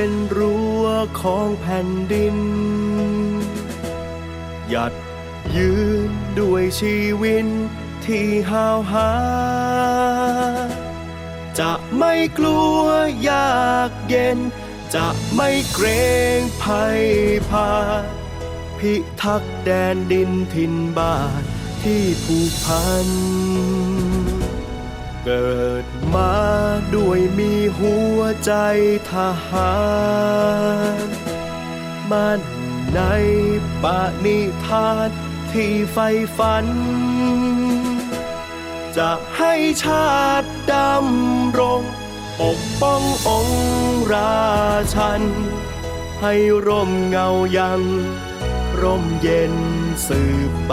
เป็นรั้วของแผ่นดิน หยัดยืนด้วยชีวิตที่ห้าวหา จะไม่กลัวยากเย็น จะไม่เกรงภัยพา พิทักษ์แดนดินถิ่นบ้านที่ผูกพัน เกิด มาด้วยมีหัวใจทหารมั่นในปณิธานที่ใฝ่ฝัน จะให้ชาติดำรงปกป้ององค์ราชัน ให้ร่มเงายัง ร่มเย็นสืบไป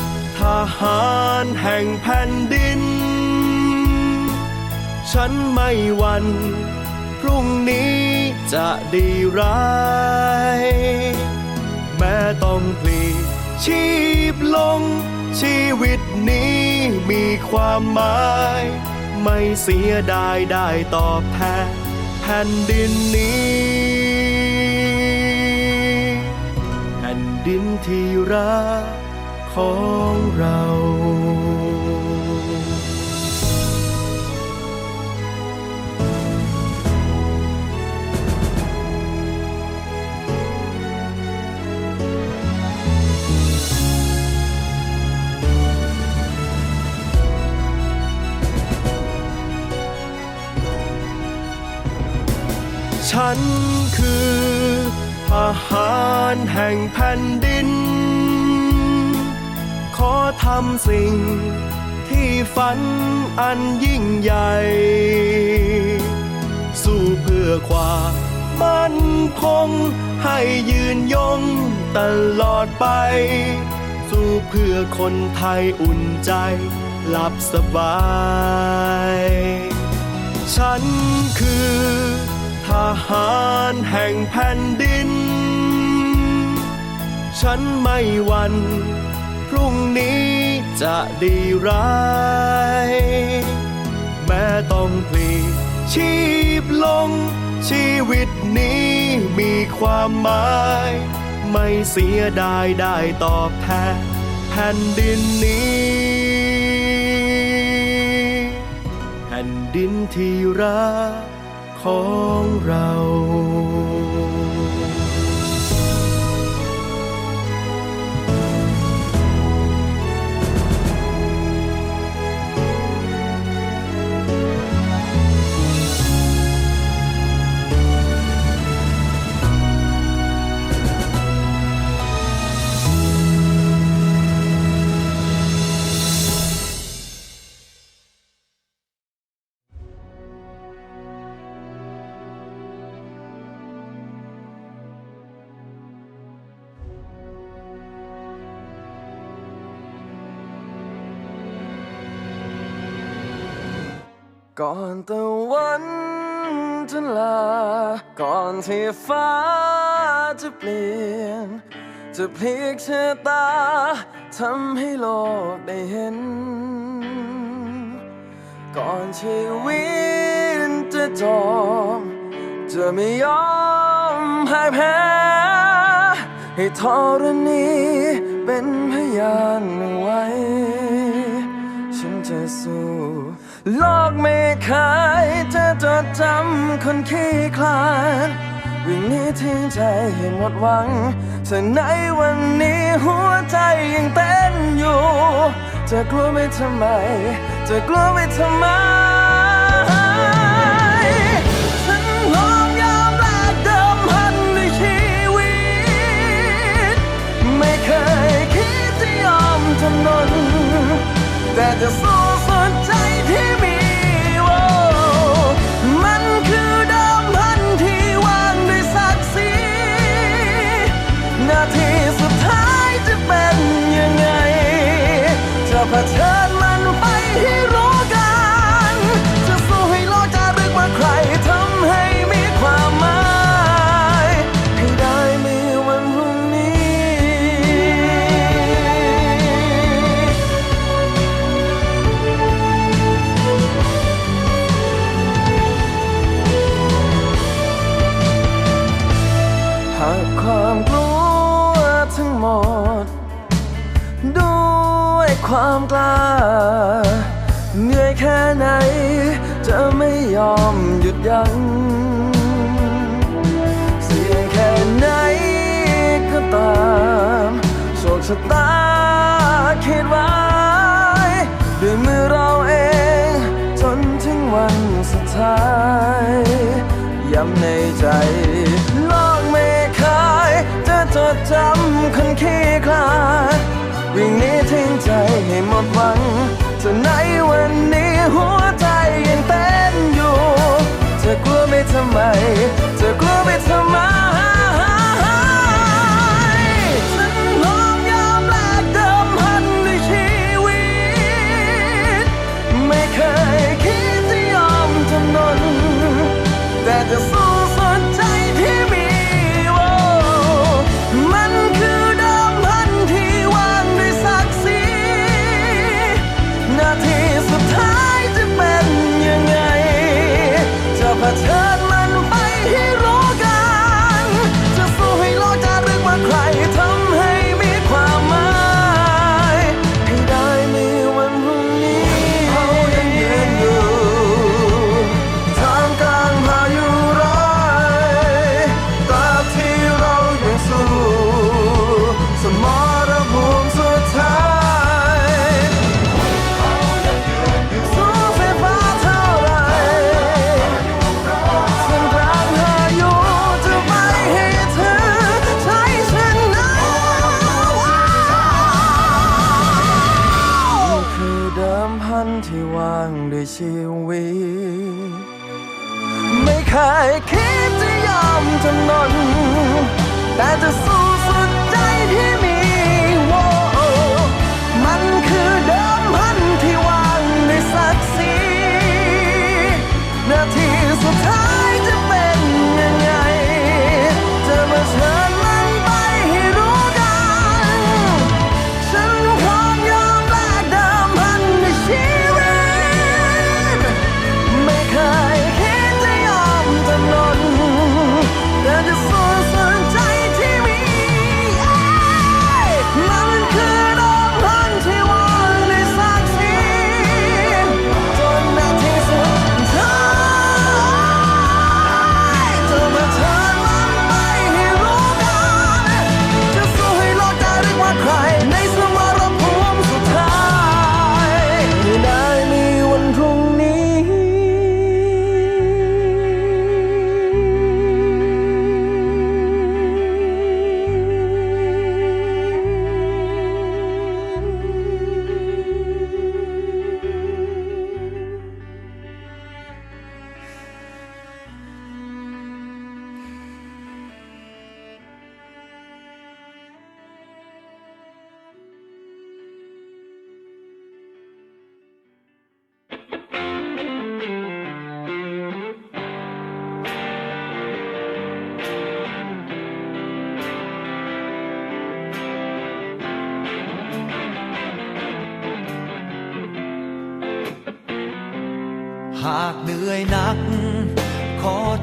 ทหารแห่งแผ่นดิน ฉันไม่วัน พรุ่งนี้จะดีร้าย แม้ต้องพลีชีพลง ชีวิตนี้มีความหมาย ไม่เสียดายได้ตอบแทนแผ่นดินนี้แผ่นดินที่รัก ของเราฉันคือทหารแห่งแผ่นดิน ทำสิ่ง ที่ฝันอันยิ่งใหญ่ สู้เพื่อความมั่นคง ให้ยืนยงตลอดไป สู้เพื่อคนไทยอุ่นใจ หลับสบาย ฉันคือ ทหารแห่งแผ่นดิน ฉันไม่หวัน พรุ่งนี้จะดีร้าย แม้ต้องพลีชีพลง ชีวิตนี้มีความหมาย ไม่เสียดายได้ตอบแทนแผ่นดินนี้ แผ่นดินที่รักของเรา ก่อนตะวันจะลา ก่อนที่ฟ้าจะเปลี่ยน จะพลิกชะตาทำให้โลกได้เห็น ก่อนชีวิตจะจบจะไม่ยอมพ่ายแพ้ให้ธรณีเป็นพยานไว้ ฉันจะสู้ โลกไม่เคยจะจดจำคนขี้คลาดวิ่งนี้ทิ้งใจให้หมดหวังแต่ในวันนี้หัวใจยังเต้นอยู่ จะกลัวไม่ทำไม จะกลัวไม่ทำไม ความกล้า เหนื่อยแค่ไหน จะไม่ยอมหยุดยัง้งเสี่ยงแค่ไหนก็ตามโชคชะตาคิดไว้ด้วยมือเราเอง จนถึงวันสุดท้าย ย้ำในใจโลกไม่เคยจะจดจำคนขี้คลาด ให้หมดหวังเธอในวันนี้หัวใจยังเต้นอยู่ เธอกลัวไม่ทำไม เคยคิดจะยอมจำนนแต่จะ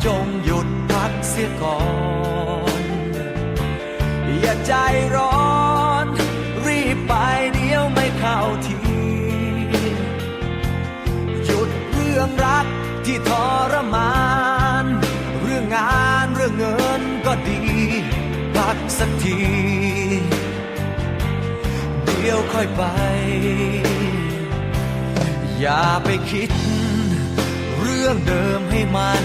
จงหยุดพักเสียก่อน อย่าใจร้อน รีบไปเดี๋ยวไม่เข้าที หยุดเรื่องรักที่ทรมาน เรื่องงานเรื่องเงินก็ดีพักสักที เดี๋ยวค่อยไป อย่าไปคิด เรื่องเดิมให้มัน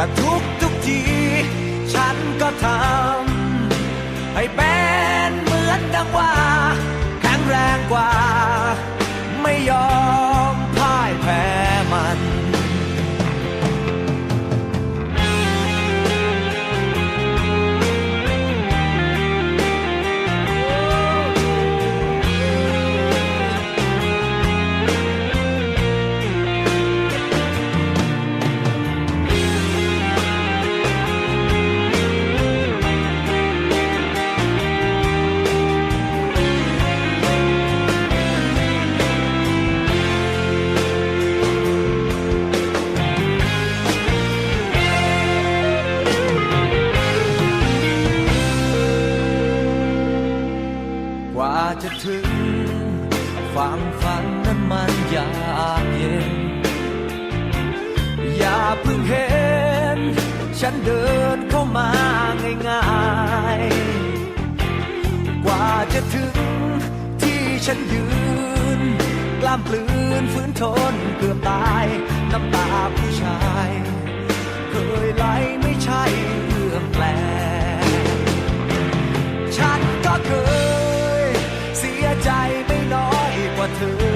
แต่ทุกทุกที ฉันก็ทำันนั้นมันยากเย็น อย่าเพิ่งเห็น ฉันเดินเข้ามาง่ายๆ กว่าจะถึงที่ฉันยืน กล้ามปลืนฝืนทนเกือบตาย น้ำตาผู้ชาย เคยไหลไม่ใช่เรื่องแปลกฉันก็เคย เสียใจไม่น้อยกว่าเธอ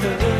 ไ